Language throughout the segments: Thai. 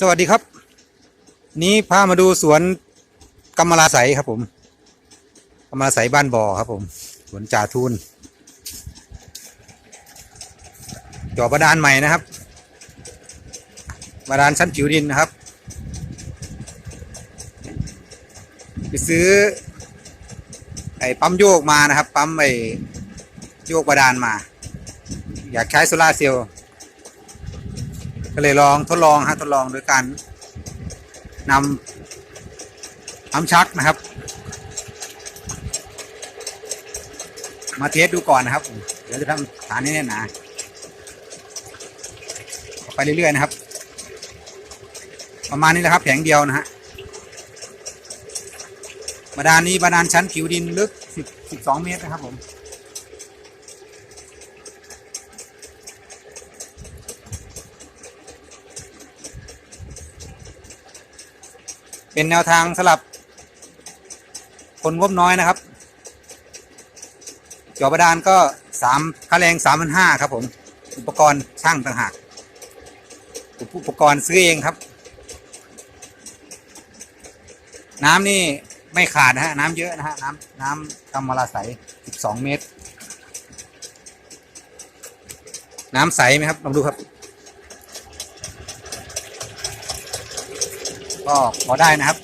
สวัสดีครับ นี้พามาดูสวนกำมะลาใสครับผมกำมะลาใสบ้านบ่อครับ ผมสวนจ่าทูนจ่อบาดาลใหม่นะครับบาดาลชั้นผิวดินนะครับไปซื้อ ไอ้ปั๊มโยกมานะครับ ปั๊มไอ้โยกบาดาลมา อยากใช้โซลาเซลล์ ก็เลยลองทดลองฮะทดลองโดยการนำน้ำชักนะครับ มาเทสดูก่อนนะครับ เดี๋ยวจะทำฐานนี้แน่นหนาไปเรื่อยๆนะครับ ประมาณนี้แหละครับแผงเดียวนะฮะบาดาลนี้บาดาลชั้นผิวดินลึก10 12เมตรนะครับผม เป็นแนวทางสลับ คนงบน้อยนะครับจอบาดาลก็สามค่าแรงสามพันห้าครับผม อุปกรณ์ช่างต่างหาก อุปกรณ์ซื้อเองครับ น้ำนี่ไม่ขาดนะฮะ น้ำเยอะนะฮะ น้ำน้ำกำมะลาใสสิบสองเมตร น้ำใสไหมครับลองดูครับ ก็พอได้นะครับ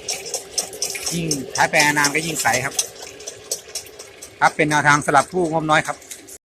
ยิ่งใช้แปลงนานก็ยิ่งใสครับ ครับเป็นแนวทางสลับผู้งบน้อยครับ